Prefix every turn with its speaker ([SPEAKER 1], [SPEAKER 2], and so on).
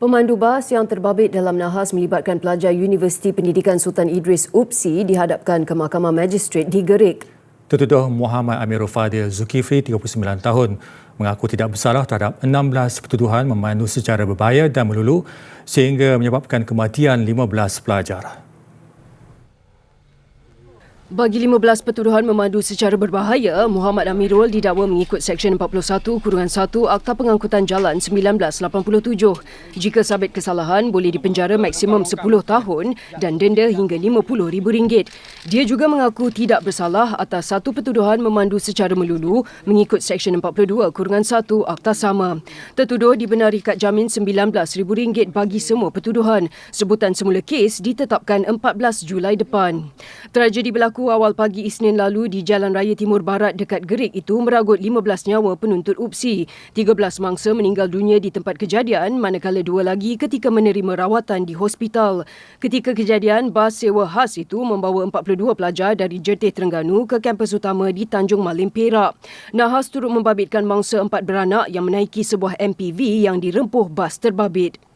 [SPEAKER 1] Pemandu bas yang terbabit dalam nahas melibatkan pelajar Universiti Pendidikan Sultan Idris UPSI dihadapkan ke Mahkamah Magistrate di Gerik.
[SPEAKER 2] Tertuduh Muhammad Amirul Fadil Zulkifli, 39 tahun, mengaku tidak bersalah terhadap 16 pertuduhan memandu secara berbahaya dan melulu sehingga menyebabkan kematian 15 pelajar.
[SPEAKER 1] Bagi 15 pertuduhan memandu secara berbahaya, Muhammad Amirul didakwa mengikut Seksyen 41 Kurungan 1 Akta Pengangkutan Jalan 1987. Jika sabit kesalahan, boleh dipenjara maksimum 10 tahun dan denda hingga RM50,000. Dia juga mengaku tidak bersalah atas satu pertuduhan memandu secara melulu mengikut Seksyen 42 Kurungan 1 Akta Sama. Tertuduh dibenari kad jamin RM19,000 bagi semua pertuduhan. Sebutan semula kes ditetapkan 14 Julai depan. Tragedi berlaku berlaku awal pagi Isnin lalu di Jalan Raya Timur Barat dekat Gerik itu meragut 15 nyawa penuntut UPSI. 13 mangsa meninggal dunia di tempat kejadian manakala dua lagi ketika menerima rawatan di hospital. Ketika kejadian, bas sewa khas itu membawa 42 pelajar dari Jertih Terengganu ke kampus utama di Tanjung Malim Perak. Nahas turut membabitkan mangsa empat beranak yang menaiki sebuah MPV yang dirempuh bas terbabit.